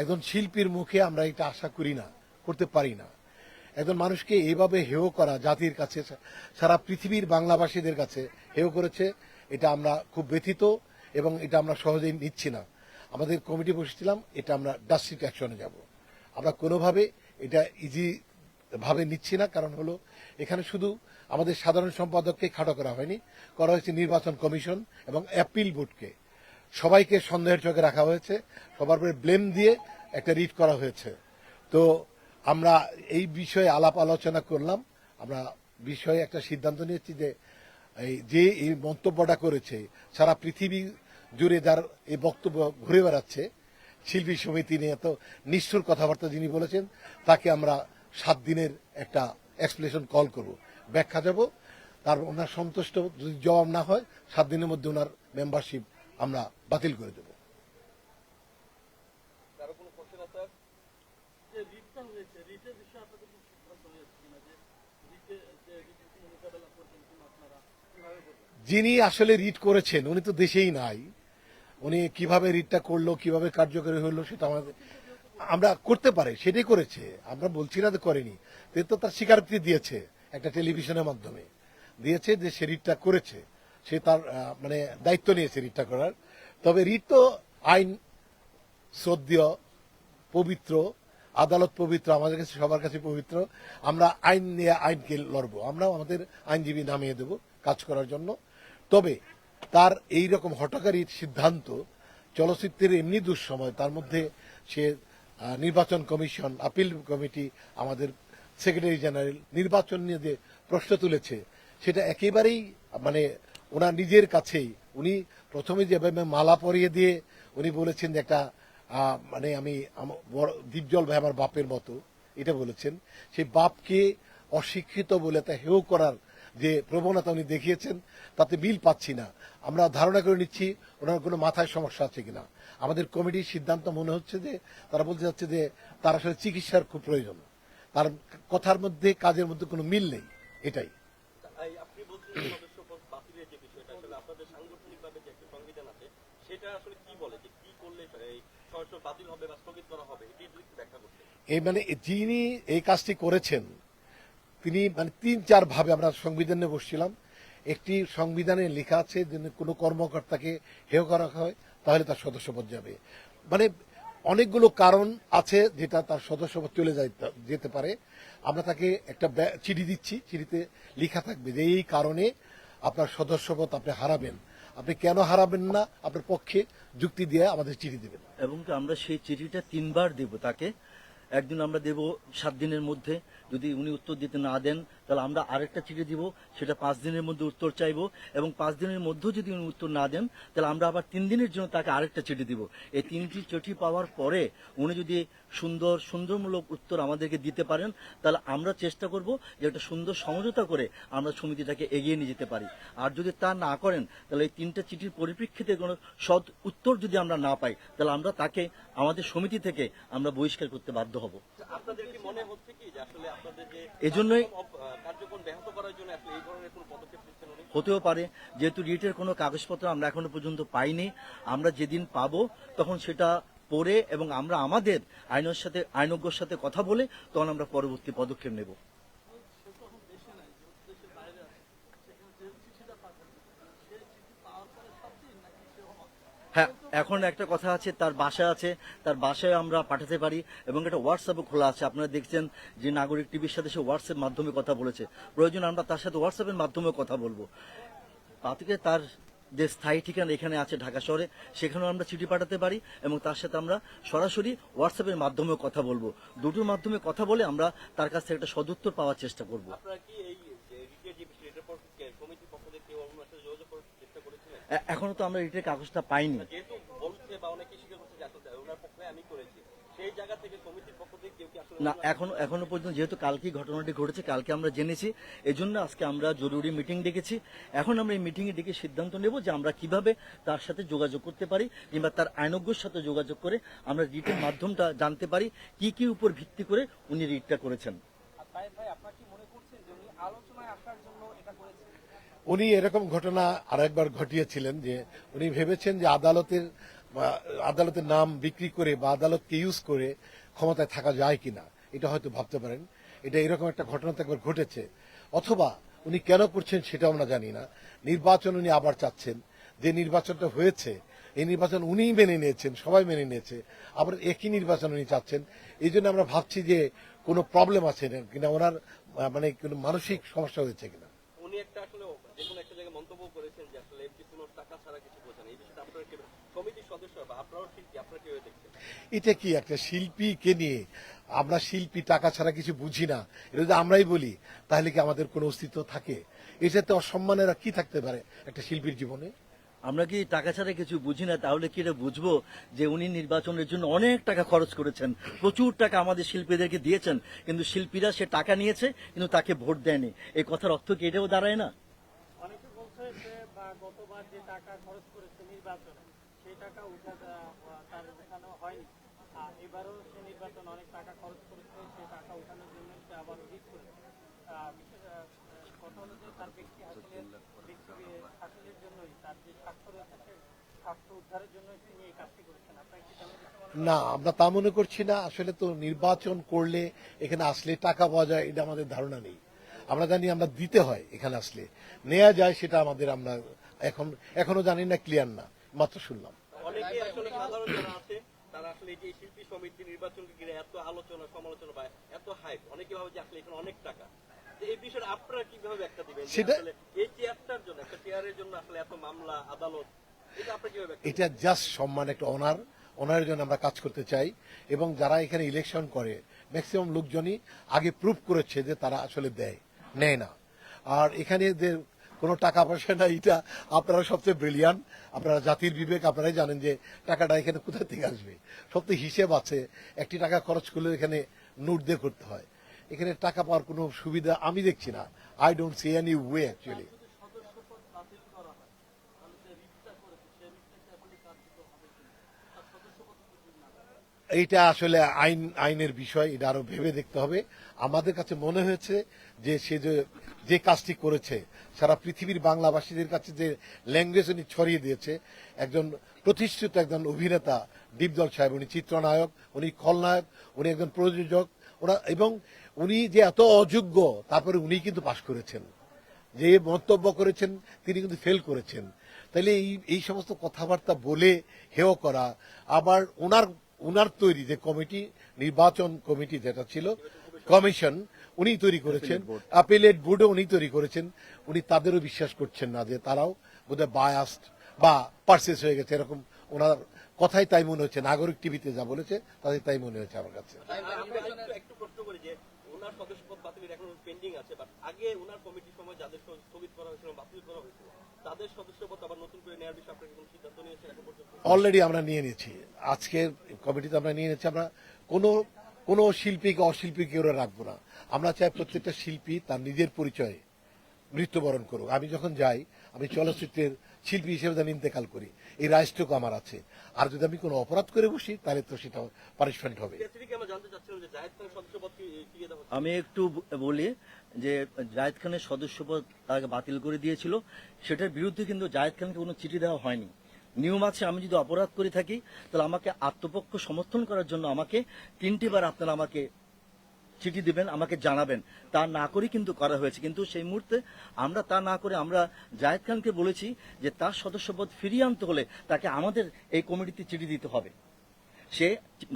একজন শিল্পীর মুখে আমরা এটা আশা করি না, করতে পারি না। একজন মানুষকে এইভাবে হেয় করা জাতির কাছে, সারা পৃথিবীর বাংলাভাষীদের কাছে হেয় করেছে, এটা আমরা খুব ব্যথিত এবং এটা আমরা সহজেই নিচ্ছি না। আমাদের কমিটি বসেছিলাম, এটা আমরা ডাস্ট্রিক্ট অ্যাকশনে যাব। আমরা কোনোভাবে এটা ইজি ভাবে নিচ্ছি না, কারণ হলো এখানে শুধু আমাদের সাধারণ সম্পাদককে খাটো করা হয়নি, করা হয়েছে নির্বাচন কমিশন এবং অ্যাপিল বোর্ডকে সবাইকে সন্দেহের চোখে রাখা হয়েছে, সবার উপরে ব্লেম দিয়ে একটা রিট করা হয়েছে। তো আমরা এই বিষয়ে আলাপ আলোচনা করলাম, আমরা বিষয়ে একটা সিদ্ধান্ত নিয়েছি যে এই যে এই মন্তব্যটা করেছে, সারা পৃথিবী জুড়ে যার এই বক্তব্য ঘুরে বেড়াচ্ছে, শিল্পী সমিতি নিয়ে এত নিষ্ঠুর কথাবার্তা যিনি বলেছেন, তাকে আমরা সাত দিনের একটা এক্সপ্লেশন কল করব। ব্যাখ্যা যাব তার ওনার সন্তুষ্ট যদি জবাব না হয়, সাত দিনের মধ্যে ওনার মেম্বারশিপ আমরা বাতিল করে দেব। যিনি আসলে রিট করেছেন উনি তো দেশেই নাই। উনি কীভাবে রিটটা করল কীভাবে কার্যকরী হলো সেটা আমাদের আমরা করতে পারে সেটাই করেছে। আমরা বলছি না করেনি। তো তার স্বীকারোক্তি দিয়েছে একটা টেলিভিশনের মাধ্যমে। দিয়েছে যে সে রিটটা করেছে। সে তার মানে দায়িত্ব নিয়েছে রিটটা করার। তবে রিট তো আইন শ্রদ্ধেয়, পবিত্র, আদালত পবিত্র, আমাদের কাছে, সবার কাছে পবিত্র। আমরা আইন নিয়ে আইনকে লড়ব, আমরাও আমাদের আইনজীবী নামিয়ে দেব কাজ করার জন্য। তবে তার এই রকম হটকারী সিদ্ধান্ত চলচ্চিত্রের এমনি দুঃসময়, তার মধ্যে সে নির্বাচন কমিশন, আপিল কমিটি, আমাদের সেক্রেটারি জেনারেল নির্বাচন নিয়ে যে প্রশ্ন তুলেছে, সেটা একেবারেই মানে ওনার নিজের কাছেই। উনি প্রথমে যেভাবে মালা পরিয়ে দিয়ে উনি বলেছেন যে একটা মানে আমি দীপজল ভাই আমার বাপের মতো, এটা বলেছেন। সেই বাপকে অশিক্ষিত বলে তা হেয় করার যে প্রবণতা উনি দেখিয়েছেন, তাতে মিল পাচ্ছি না। আমরা ধারণা করে নিচ্ছি ওনার কোনো মাথায় সমস্যা আছে কিনা। আমাদের কমিটির সিদ্ধান্ত মনে হচ্ছে যে, তারা বলতে যাচ্ছে যে তার আসলে চিকিৎসার খুব প্রয়োজন। তার কথার মধ্যে, কাজের মধ্যে কোনো মিল নেই, এটাই। আপনি বলছেন যে সদস্য পদ বাতিলের যে বিষয়টা আসলে আপনাদের সাংগঠনিকভাবে যে একটা সংবিধান আছে সেটা আসলে কি বলে যে কি করলে এই মানে যিনি এই কাজটি করেছেন, তিনি মানে তিন চার ভাবে আমরা সংবিধানে বসছিলাম। একটি সংবিধানে লেখা আছে যে কোনো কর্মকর্তাকে হেয় করা হয়, তাহলে তার সদস্যপদ যাবে। মানে অনেকগুলো কারণ আছে যেটা তার সদস্যপদ চলে যেতে পারে। আমরা তাকে একটা চিঠি দিচ্ছি, চিঠিতে লেখা থাকবে যে এই কারণে আপনার সদস্যপদ আপনি হারাবেন। আপনি কেন হারাবেন না? আপনার পক্ষে যুক্তি দিয়ে আমাদের চিঠি দেবেন। এবং আমরা সেই চিঠিটা তিনবার দেব তাকে? একদিন আমরা দেব সাত দিনের মধ্যে। যদি উনি উত্তর দিতে না দেন তাহলে আমরা আরেকটা চিঠি দিব সেটা পাঁচ দিনের মধ্যে উত্তর চাইব এবং পাঁচ দিনের মধ্যেও যদি উনি উত্তর না দেন তাহলে আমরা আবার তিন দিনের জন্য তাকে আরেকটা চিঠি দিব। এই তিনটি চিঠি পাওয়ার পরে উনি যদি সুন্দর সুন্দরমূলক উত্তর আমাদেরকে দিতে পারেন তাহলে আমরা চেষ্টা করব যে একটা সুন্দর সমঝোতা করে আমরা সমিতিটাকে এগিয়ে নিয়ে যেতে পারি। আর যদি তা না করেন তাহলে এই তিনটা চিঠির পরিপ্রেক্ষিতে কোনো সৎ উত্তর যদি আমরা না পাই তাহলে আমরা তাকে আমাদের সমিতি থেকে আমরা বহিষ্কার করতে বাধ্য হব। মনে এজন্যই- হতেও পারে। যেহেতু রিটের কোনো কাগজপত্র আমরা এখনও পর্যন্ত পাইনি, আমরা যেদিন পাবো তখন সেটা পড়ে এবং আমরা আমাদের আইনের সাথে, আইনজ্ঞর সাথে কথা বলে তখন আমরা পরবর্তী পদক্ষেপ নেব সে তখন দেশে নাই যেহেতু দেশের বাইরে আছে সেখানে যে চিঠিটা পাঠাবে সেই চিঠি পাওয়ার পরে সব দিন নাকি সে হ্যাঁ এখন একটা কথা আছে, তার বাসায় আছে, তার বাসায় আমরা পাঠাতে পারি এবং একটা হোয়াটসঅ্যাপও খোলা আছে। আপনারা দেখছেন যে নাগরিক টিভির সাথে সে হোয়াটসঅ্যাপ মাধ্যমে কথা বলেছে। প্রয়োজন, আমরা তার সাথে হোয়াটসঅ্যাপের মাধ্যমে কথা বলব। তাতে তার যে স্থায়ী ঠিকানা এখানে আছে ঢাকা শহরে, সেখানেও আমরা চিঠি পাঠাতে পারি এবং তার সাথে আমরা সরাসরি হোয়াটসঅ্যাপের মাধ্যমেও কথা বলব। দুটোর মাধ্যমে কথা বলে আমরা তার কাছ থেকে একটা সদুত্তর পাওয়ার চেষ্টা করব আপনারা কি এই যে রিটের যে বিষয় এটার পর কি সমিতির পক্ষ থেকে কেউ আপনার সাথে যোগাযোগ করার চেষ্টা করেছিলেন এ- এখনও তো আমরা রিটের কাগজটা পাইনি। না এখনও এখনও পর্যন্ত যেহেতু কালকেই ঘটনাটি ঘটেছে কালকে আমরা জেনেছি এজন্য আজকে আমরা জরুরি মিটিং ডেকেছি। এখন আমরা এই মিটিংয়ে ডেকে সিদ্ধান্ত নেব যে আমরা কীভাবে তার সাথে যোগাযোগ করতে পারি কিংবা তার আইনজ্ঞর সাথে যোগাযোগ করে আমরা রিটের মাধ্যমটা জানতে পারি কি কি উপর ভিত্তি করে উনি রিটটা করেছেন। উনি এরকম ঘটনা আরেকবার ঘটিয়েছিলেন যে উনি ভেবেছেন যে আদালতের আদালতের নাম বিক্রি করে বা আদালতকে ইউজ করে ক্ষমতায় থাকা যায় কিনা, এটা হয়তো ভাবতে পারেন। এটা এরকম একটা ঘটনা তো একবার ঘটেছে। অথবা উনি কেন করছেন সেটা আমরা জানি না। নির্বাচন উনি আবার চাচ্ছেন। যে নির্বাচনটা হয়েছে, এই নির্বাচন উনিই মেনে নিয়েছেন, সবাই মেনে নিয়েছে। আবার একই নির্বাচন উনি চাচ্ছেন। এই জন্য আমরা ভাবছি যে কোনো প্রবলেম আছে কিনা, ওনার মানে কোনো মানসিক সমস্যা হয়েছে কিনা। উনি যে একটা জায়গায় মন্তব্য করেছেন যে আসলে এমপি কোনো টাকা ছাড়া কিছু বোঝেন এই বিষয়টা আপনারা কি সমিতির সদস্য বা আপনারাও শিল্পী আপনারা কীভাবে দেখছেন? এটা কি একটা শিল্পীকে নিয়ে আমরা শিল্পী টাকা ছাড়া কিছু বুঝি না? এটা যদি আমরাই বলি তাহলে কি আমাদের কোনো অস্তিত্ব থাকে? এটাতে অসম্মানের কি থাকতে পারে একটা শিল্পীর জীবনে? আমরা কি টাকা ছাড়া কিছু বুঝি না? তাহলে কি এটা বুঝব যে উনি নির্বাচনের জন্য অনেক টাকা খরচ করেছেন? প্রচুর টাকা আমাদের শিল্পীদেরকে দিয়েছেন। কিন্তু শিল্পীরা সে টাকা নিয়েছে কিন্তু তাকে ভোট দেয়নি। এই কথার অর্থ কি এটাও দাঁড়ায় না? গতবার যে টাকা খরচ করেছে নির্বাচনে, সেই টাকা উঠা তার উঠানো হয়নি। আর এবারও সে নির্বাচন অনেক টাকা খরচ করেছে সেই টাকা উঠানোর জন্য সে আবার রিট করেছে। কথা হলো যে তার ব্যক্তি হাসিলের জন্যই, তার যে স্বাক্ষর রয়েছে? না। আমরা তা মনে করছি না। আসলে তো নির্বাচন করলে এখানে আসলে টাকা পাওয়া যায়, এটা আমাদের ধারণা নেই। আমরা জানি আমরা দিতে হয় এখানে আসলে। নেওয়া যায় সেটা আমাদের আমরা এখন এখনও জানি না ক্লিয়ার না। মাত্র শুনলাম। আসলে সাধারণ যারা আছে তারা আসলে এই যে শিল্পী সমিতি নির্বাচনকে ঘিরে এত আলোচনা সমালোচনা বা এত হাইপ অনেকে ভাবে যে আসলে এখানে অনেক টাকা। এই বিষয়টা আপনারা কীভাবে ব্যাখ্যা দিবেন? আসলে এই চেয়ারটার জন্য একটা চেয়ারের জন্য আসলে এত মামলা আদালত এটা জাস্ট সম্মান একটা অনার অনারের জন্য আমরা কাজ করতে চাই। এবং যারা এখানে ইলেকশন করে ম্যাক্সিমাম লোকজনই আগে প্রুভ করেছে যে তারা আসলে দেয় নেয় না। আর এখানে যে কোনো টাকা পয়সা না এটা আপনারা সবচেয়ে ব্রিলিয়ান আপনারা জাতির বিবেক, আপনারাই জানেন যে টাকাটা এখানে কোথা থেকে আসবে। সবচেয়ে হিসেব আছে, একটি টাকা খরচ করলে এখানে নোট দিয়ে করতে হয়। এখানে টাকা পাওয়ার কোনো সুবিধা আমি দেখছি না। I don't see any way actually এইটা আসলে আইন, আইনের বিষয়, এটা আরও ভেবে দেখতে হবে। আমাদের কাছে মনে হয়েছে যে সে যে যে কাজটি করেছে, সারা পৃথিবীর বাংলাভাষীদের কাছে যে ল্যাঙ্গুয়েজ উনি ছড়িয়ে দিয়েছে, একজন প্রতিষ্ঠিত একজন অভিনেতা দীপজল সাহেব, উনি চিত্রনায়ক, উনি খলনায়ক, উনি একজন প্রযোজক, ওরা এবং উনি যে এত অযোগ্য, তারপরে উনি কিন্তু পাশ করেছেন। যে মন্তব্য করেছেন, তিনি কিন্তু ফেল করেছেন। তাহলে এই এই সমস্ত কথাবার্তা বলে হেয় করা, আবার ওনার ওনার তৈরি যে কমিটি, নির্বাচন কমিটি যেটা ছিল, কমিশন উনি তৈরি করেছেন। আপিলেট বোর্ডও উনি তৈরি করেছেন। উনি তাদেরও বিশ্বাস করছেন না যে তারাও বোধহয় বায়াস্ট বা পার্সেস হয়ে গেছে। এরকম ওনার কথাই তাই মনে হচ্ছে। নাগরিক টিভিতে যা বলেছে তাদের তাই মনে হয়েছে আমার কাছে। আমরা একটু একটু প্রশ্ন করি যে ওনার সদস্যপদ বাতিলের এখন পেন্ডিং আছে বাট আগে ওনার কমিটির সময় যাদের সহ স্থগিত করা হয়েছিল বাতিল করা হয়েছিল তাদের সদস্যপদ আবার নতুন করে নেওয়ার বিষয়ে আপনার কি কোনো সিদ্ধান্ত নিয়েছেন এখন পর্যন্ত? অলরেডি আমরা নিয়ে নিয়েছি। আজকের কমিটিতে আমরা নিয়ে নিয়েছি। আমরা কোনো কোনো শিল্পীকে অশিল্পীকে ওরা রাখব না। আমরা চাই প্রত্যেকটা শিল্পী তার নিজের পরিচয়ে মৃত্যুবরণ করুক। আমি যখন যাই আমি চলচ্চিত্রের শিল্পী হিসেবে যেন ইন্তেকাল করি এই রাইসটুকু আমার আছে। আর যদি আমি কোনো অপরাধ করে বসি তাহলে তো সেটা পানিশমেন্ট হবে। স্পেসিফিক আমরা জানতে চাচ্ছিলাম যে জাহেদ খানের সদস্যপদ কি ফিরিয়ে দেওয়া হচ্ছে? আমি একটু বলি যে জায়েদ খানের সদস্যপদ তাকে বাতিল করে দিয়েছিল। সেটার বিরুদ্ধে কিন্তু জায়েদ খানকে কোনো চিঠি দেওয়া হয়নি। নিয়ম আছে, আমি যদি অপরাধ করে থাকি, তাহলে আমাকে আত্মপক্ষ সমর্থন করার জন্য আমাকে তিনটি বার আপনারা আমাকে চিঠি দিবেন, আমাকে জানাবেন। তা না করে কিন্তু করা হয়েছে। কিন্তু সেই মুহূর্তে আমরা তা না করে আমরা জায়েদ খানকে বলেছি যে তার সদস্যপদ ফিরিয়ে আনতে হলে তাকে আমাদের এই কমিটিতে চিঠি দিতে হবে। সে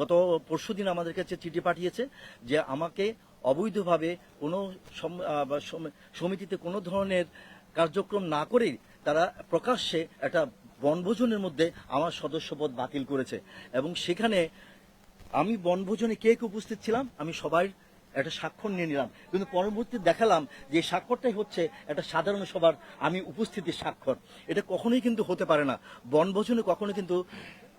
গত পরশুদিন আমাদের কাছে চিঠি পাঠিয়েছে যে আমাকে অবৈধভাবে কোনো সমিতিতে কোনো ধরনের কার্যক্রম না করেই তারা প্রকাশ্যে একটা বনভোজনের মধ্যে আমার সদস্যপদ বাতিল করেছে। এবং সেখানে আমি বনভোজনে কে কে উপস্থিত ছিলাম, আমি সবাই একটা স্বাক্ষর নিয়ে নিলাম। কিন্তু পরবর্তী দেখালাম যে স্বাক্ষরটাই হচ্ছে একটা সাধারণ সবার আমি উপস্থিতির স্বাক্ষর। এটা কখনোই কিন্তু হতে পারে না। বনভোজনে কখনো কিন্তু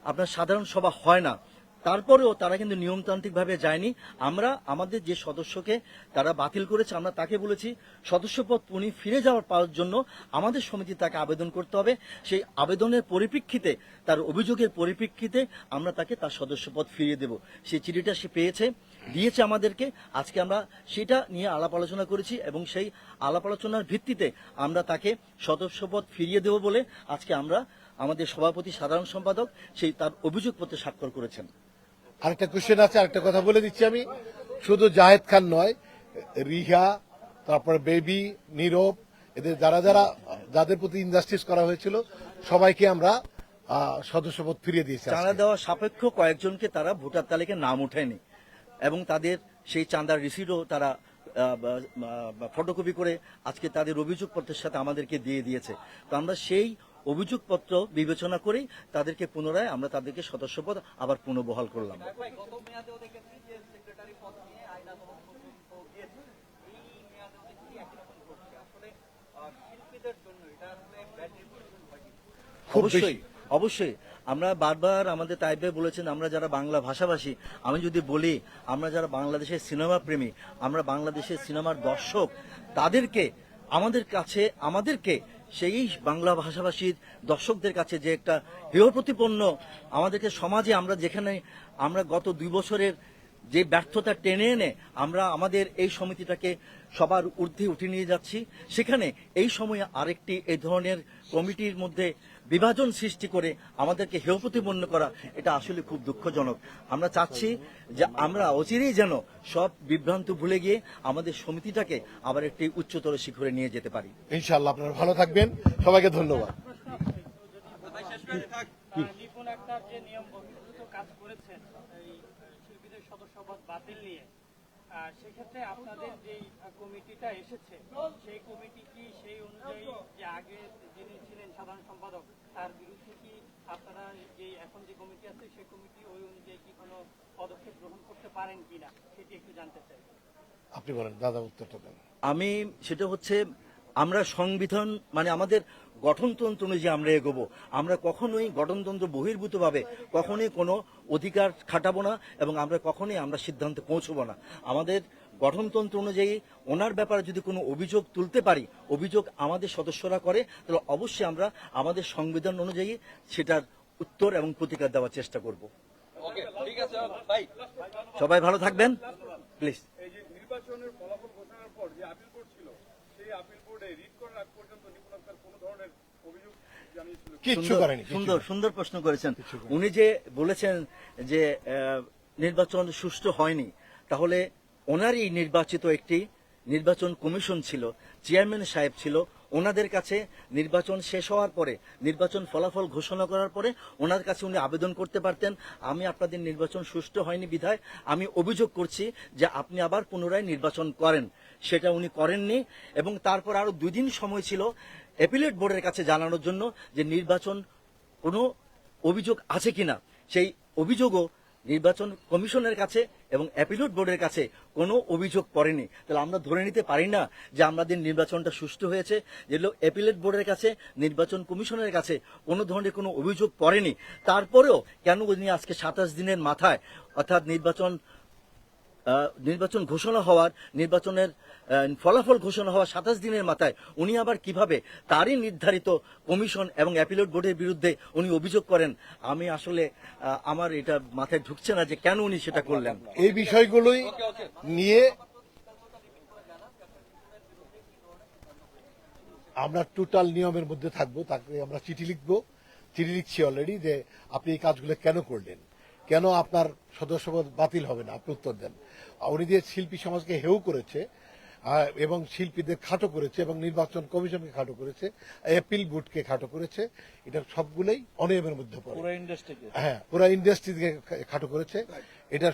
আপনার সাধারণ সভা হয় না। তারপরেও তারা কিন্তু নিয়মতান্ত্রিকভাবে যায়নি। আমরা আমাদের যে সদস্যকে তারা বাতিল করেছে, আমরা তাকে বলেছি, সদস্যপদ উনি ফিরে যাওয়ার পাওয়ার জন্য আমাদের সমিতি তাকে আবেদন করতে হবে। সেই আবেদনের পরিপ্রেক্ষিতে, তার অভিযোগের পরিপ্রেক্ষিতে আমরা তাকে তার সদস্যপদ ফিরিয়ে দেব। সেই চিঠিটা সে পেয়েছে, দিয়েছে আমাদেরকে। আজকে আমরা সেটা নিয়ে আলাপ আলোচনা করেছি এবং সেই আলাপ আলোচনার ভিত্তিতে আমরা তাকে সদস্যপদ ফিরিয়ে দেব বলে আজকে আমরা আমাদের সভাপতি সাধারণ সম্পাদক সেই তার অভিযোগপত্রে স্বাক্ষর করেছেন। আরেকটা কোশ্চেন আছে, আরেকটা কথা বলে দিচ্ছি আমি শুধু জাহেদ খান নয়, রিহা, তারপর বেবি, নীরব, এদের যারা যারা, যাদের প্রতি ইনজাস্টিস করা হয়েছিল, সবাইকে আমরা সদস্যপদ ফিরিয়ে দিয়েছি। চাঁদা দেওয়া সাপেক্ষ কয়েকজনকে তারা ভোটার তালিকায় নাম ওঠেনি এবং তাদের সেই চাঁদার রিসিটও তারা ফটোকপি করে আজকে তাদের অভিযোগপত্রের সাথে আমাদেরকে দিয়ে দিয়েছে তো আমরা সেই অভিযোগপত্র বিবেচনা করেই তাদেরকে পুনরায় আমরা তাদেরকে সদস্যপদ আবার পুনর্বহাল করলাম। হয়। অবশ্যই। অবশ্যই। আমরা বারবার আমাদের তাইবে বলেছেন আমরা যারা বাংলা ভাষাভাষী আমি যদি বলি আমরা যারা বাংলাদেশের সিনেমা প্রেমী আমরা বাংলাদেশের সিনেমার দর্শক তাদেরকে আমাদের কাছে আমাদেরকে সেই বাংলা ভাষাভাষীর দর্শকদের কাছে যে একটা হেয় প্রতিপন্ন আমাদেরকে সমাজে আমরা যেখানে আমরা গত দুই বছরের যে ব্যর্থতা টেনে এনে আমরা আমাদের এই সমিতিটাকে সবার ঊর্ধ্বে উঠে নিয়ে যাচ্ছি, সেখানে এই সময়ে আরেকটি এই ধরনের কমিটির মধ্যে বিভাজন সৃষ্টি করে আমাদেরকে হেয় প্রতিপন্ন করা এটা আসলে খুব দুঃখজনক। আমরা চাচ্ছি যে আমরা অচিরেই যেন সব বিভ্রান্ত ভুলে গিয়ে আমাদের সমিতিটাকে আবার একটি উচ্চতর শিখরে নিয়ে যেতে পারি। ইনশাল্লাহ আপনারা ভালো থাকবেন। সবাইকে ধন্যবাদ। নিপুণ আক্তার যে নিয়ম কাজ করেছেন এই শিল্পীদের সদস্যপদ বাতিল নিয়ে সেক্ষেত্রে আপনাদের যে কমিটিটা এসেছে সেই কমিটি কি সেই অনুযায়ী যে আগে যিনি ছিলেন সাধারণ সম্পাদক তার বিরুদ্ধে কি আপনারা যে এখন যে কমিটি আছে সেই কমিটি ওই অনুযায়ী কি কোনো পদক্ষেপ গ্রহণ করতে পারেন কিনা সেটি একটু জানতে চাই। আপনি বলেন দাদা উত্তরটা দেন। আমি সেটা হচ্ছে আমরা সংবিধান মানে আমাদের গঠনতন্ত্র অনুযায়ী আমরা এগোবো। আমরা কখনোই গঠনতন্ত্র বহির্ভূতভাবে কখনোই কোনো অধিকার খাটাবো না এবং আমরা কখনোই আমরা সিদ্ধান্তে পৌঁছবো না। আমাদের গঠনতন্ত্র অনুযায়ী ওনার ব্যাপারে যদি কোনো অভিযোগ তুলতে পারি অভিযোগ আমাদের সদস্যরা করে তাহলে অবশ্যই আমরা আমাদের সংবিধান অনুযায়ী সেটার উত্তর এবং প্রতিকার দেওয়ার চেষ্টা করব। ঠিক আছে সবাই ভালো থাকবেন? প্লিজ এই যে নির্বাচনের ফলাফল ঘোষণার পর যে আপিল কোর্ট ছিল সেই আপিল কোর্টে রিট করার আগ পর্যন্ত নিপুণ আক্তার কোনো ধরনের অভিযোগ জানিয়েছিল কিচ্ছু করেনি সুন্দর সুন্দর প্রশ্ন করেছেন। উনি যে বলেছেন যে নির্বাচন সুষ্ঠু হয়নি তাহলে ওনারই নির্বাচিত একটি নির্বাচন কমিশন ছিল চেয়ারম্যান সাহেব ছিল ওনাদের কাছে নির্বাচন শেষ হওয়ার পরে নির্বাচন ফলাফল ঘোষণা করার পরে ওনার কাছে উনি আবেদন করতে পারতেন আমি আপনাদের নির্বাচন সুষ্ঠু হয়নি বিধায় আমি অভিযোগ করছি যে আপনি আবার পুনরায় নির্বাচন করেন। সেটা উনি করেননি এবং তারপর আরও দুই দিন সময় ছিল অ্যাপিলেট বোর্ডের কাছে জানানোর জন্য যে নির্বাচন কোনো অভিযোগ আছে কিনা, সেই অভিযোগও নির্বাচন কমিশনের কাছে এবং অ্যাপিলেট বোর্ডের কাছে কোনো অভিযোগ পড়েনি। তাহলে আমরা ধরে নিতে পারি না যে আমাদের নির্বাচনটা সুষ্ঠু হয়েছে যেগুলো অ্যাপিলেট বোর্ডের কাছে, নির্বাচন কমিশনের কাছে কোনো ধরনের কোনো অভিযোগ পড়েনি। তারপরেও কেন উনি আজকে সাতাশ দিনের মাথায় অর্থাৎ নির্বাচন নির্বাচন ঘোষণা হওয়ার, নির্বাচনের ফলাফল ঘোষণা হওয়ার সাতাশ দিনের মাথায় উনি আবার কীভাবে তারই নির্ধারিত কমিশন এবং অ্যাপিলেট বোর্ডের বিরুদ্ধে উনি অভিযোগ করেন, আমি আসলে আমার এটা মাথায় ঢুকছে না যে কেন উনি সেটা করলেন। এই বিষয়গুলোই নিয়ে আমরা টোটাল নিয়মের মধ্যে থাকব, তাকে আমরা চিঠি লিখব। চিঠি লিখছি অলরেডি যে আপনি এই কাজগুলো কেন করলেন? কেন আপনার সদস্যপদ বাতিল হবে না? আপনি উত্তর দেন। উনি যে শিল্পী সমাজকে হেউ করেছে এবং শিল্পীদের খাটো করেছে এবং নির্বাচন কমিশনকে খাটো করেছে অ্যাপিল বোর্ডকে খাটো করেছে এটা সবগুলোই অনিয়মের মধ্যে পড়ে। হ্যাঁ পুরো ইন্ডাস্ট্রিকে খাটো করেছে। এটা